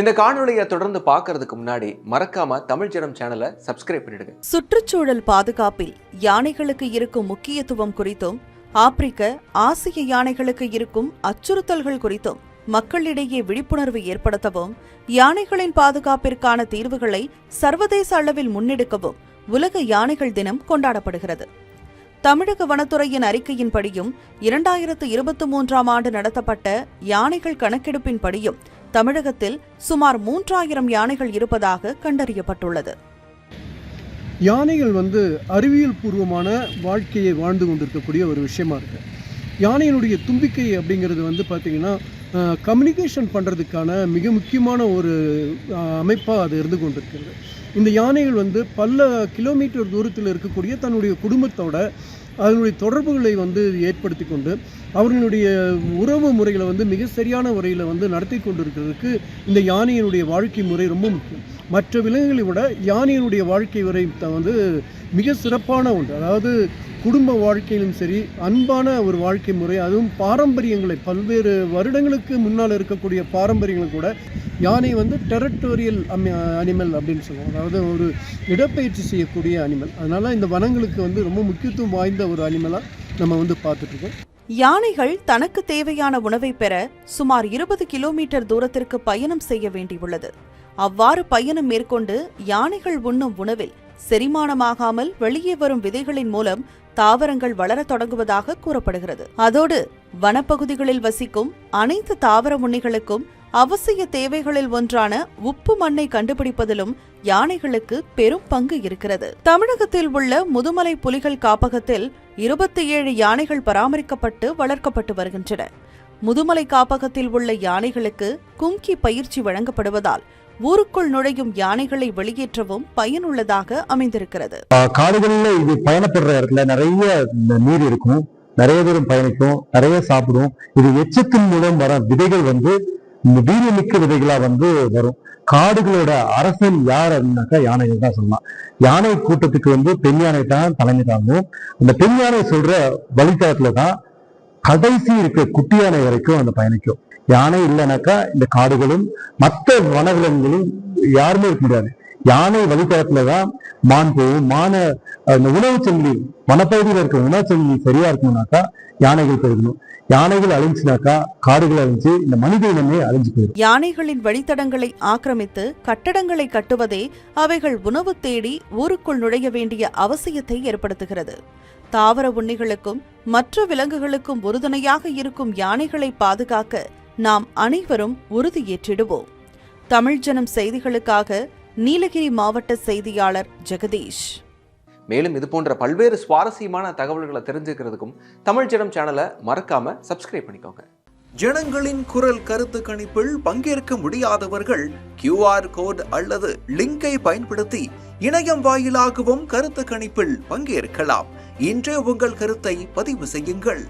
இந்த காணொளியை தொடர்ந்து பார்க்கறதுக்கு முன்னாடி மறக்காம தமிழ் ஜனம் சேனலை சப்ஸ்கிரைப் பண்ணிடுங்க. சுற்றுச்சூழல் பாதுகாப்பில் யானைகளுக்கு இருக்கும் முக்கியத்துவம் குறித்தும் ஆப்பிரிக்க ஆசிய யானைகளுக்கு இருக்கும் அச்சுறுத்தல்கள் குறித்தும் மக்களிடையே விழிப்புணர்வு ஏற்படுத்தவும் யானைகளின் பாதுகாப்பிற்கான தீர்வுகளை சர்வதேச அளவில் முன்னெடுக்கவும் உலக யானைகள் தினம் கொண்டாடப்படுகிறது. தமிழக வனத்துறையின் அறிக்கையின்படியும் இரண்டாயிரத்து இருபத்தி மூன்றாம் ஆண்டு நடத்தப்பட்ட யானைகள் கணக்கெடுப்பின்படியும் தமிழகத்தில் சுமார் மூன்றாயிரம் யானைகள் இருப்பதாக கண்டறியப்பட்டுள்ளது. யானைகள் வந்து அறிவியல் பூர்வமான வாழ்க்கையை வாழ்ந்து கொண்டிருக்கக்கூடிய ஒரு விஷயமா இருக்கு. யானையினுடைய தும்பிக்கை அப்படிங்கிறது வந்து பார்த்திங்கன்னா கம்யூனிகேஷன் பண்ணுறதுக்கான மிக முக்கியமான ஒரு அமைப்பாக அது இருந்து கொண்டிருக்கிறது. இந்த யானைகள் வந்து பல கிலோமீட்டர் தூரத்தில் இருக்கக்கூடிய தன்னுடைய குடும்பத்தோட அதனுடைய தொடர்புகளை வந்து ஏற்படுத்தி கொண்டு அவர்களுடைய உறவு முறைகளை வந்து மிக சரியான முறையில் வந்து நடத்தி கொண்டிருக்கிறதுக்கு இந்த யானையினுடைய வாழ்க்கை முறை ரொம்ப முக்கியம். மற்ற விலங்குகளை விட யானையினுடைய வாழ்க்கை முறை வந்து மிக சிறப்பான ஒன்று. அதாவது குடும்ப வாழ்க்கையிலும் சரி அன்பான ஒரு வாழ்க்கை முறை அதுவும் பாரம்பரியங்களை பல்வேறு வருடங்களுக்கு முன்னால் இருக்கக்கூடிய பாரம்பரியங்களை கூட யானை வந்து டெரட்டோரியல் அனிமல் அப்படின்னு சொல்லுவோம். அதாவது ஒரு இடப்பெயர்ச்சி செய்யக்கூடிய அனிமல் அதனால் இந்த வனங்களுக்கு வந்து ரொம்ப முக்கியத்துவம் வாய்ந்த ஒரு அனிமலாக நம்ம வந்து பார்த்துட்ருக்கோம். யானைகள் தனக்கு தேவையான உணவை பெற சுமார் இருபது கிலோமீட்டர் தூரத்திற்கு பயணம் செய்ய வேண்டியுள்ளது. அவ்வாறு பயணம் மேற்கொண்டு யானைகள் உண்ணும் உணவில் செரிமானமாகாமல் வெளியே வரும் விதைகளின் மூலம் தாவரங்கள் வளரத் தொடங்குவதாக கூறப்படுகிறது. அதோடு வனப்பகுதிகளில் வசிக்கும் அனைத்து தாவர உண்ணிகளுக்கும் அவசிய தேவைகளில் ஒன்றான உப்பு மண்ணை கண்டுபிடிப்பதிலும் யானைகளுக்கு பெரும் பங்கு இருக்கிறது. தமிழகத்தில் உள்ள முதுமலை புலிகள் காப்பகத்தில் இருபத்தி ஏழு யானைகள் பராமரிக்கப்பட்டு வளர்க்கப்பட்டு வருகின்றன. முதுமலை காப்பகத்தில் உள்ள யானைகளுக்கு கும்கி பயிற்சி வழங்கப்படுவதால் ஊருக்குள் நுழையும் யானைகளை வெளியேற்றவும் பயனுள்ளதாக அமைந்திருக்கிறது. காடுகளில் இது பயணப்படுற இடத்துல நிறைய நீர் இருக்கும். நிறைய பேரும் பயணிக்கும் நிறைய சாப்பிடும். இது எச்சத்தின் மூலம் வர விதைகள் வந்து வீரியமிக்க விதைகளா வந்து வரும். காடுகளோட அரசன் யார் அப்படின்னாக்கா யானைகள் தான் சொல்லலாம். யானை கூட்டத்துக்கு வந்து பெண் யானை தான் தலைமை தாங்கும். அந்த பெண் யானை சொல்ற வழித்தளத்துல தான் கடைசி இருக்க குட்டி யானை வரைக்கும் அந்த பயணிக்கும் யானை இல்லைனாக்கா இந்த காடுகளும் மற்ற வனவிலங்குகளும் யாருமே இருக்க முடியாது. யானை வழித்தடத்துல தான் மான் போகும். மான உணவு சங்கிலி வனப்பகுதியில் இருக்கிற உணவு சங்கிலி சரியா இருக்கணும்னாக்கா யானைகள் பெருகணும் யானைகள் அழிஞ்சுனாக்கா காடுகள் அழிஞ்சு இந்த மனித இனமே அழிஞ்சு போயிடும். யானைகளின் வழித்தடங்களை ஆக்கிரமித்து கட்டடங்களை கட்டுவதே அவைகள் உணவு தேடி ஊருக்குள் நுழைய வேண்டிய அவசியத்தை ஏற்படுத்துகிறது. தாவர உண்ணிகளுக்கும் மற்ற விலங்குகளுக்கும் உறுதுணையாக இருக்கும் யானைகளை பாதுகாக்க நாம் அனைவரும் உறுதியேற்றிடுவோம். தமிழ் ஜனம் செய்திகளுக்காக நீலகிரி மாவட்ட செய்தியாளர் ஜெகதீஷ். மேலும் இது போன்ற பல்வேறு சுவாரஸ்யமான தகவல்களை தெரிஞ்சுக்கிறதுக்கும் தமிழ் ஜனம் சேனலை மறக்காம சப்ஸ்கிரைப் பண்ணிக்கோங்க. ஜனங்களின் குரல் கருத்து கணிப்பில் பங்கேற்க முடியாதவர்கள் QR கோட் அல்லது லிங்கை பயன்படுத்தி இணையம் வாயிலாகவும் கருத்து கணிப்பில் பங்கேற்கலாம். இன்றே உங்கள் கருத்தை பதிவு செய்யுங்கள்.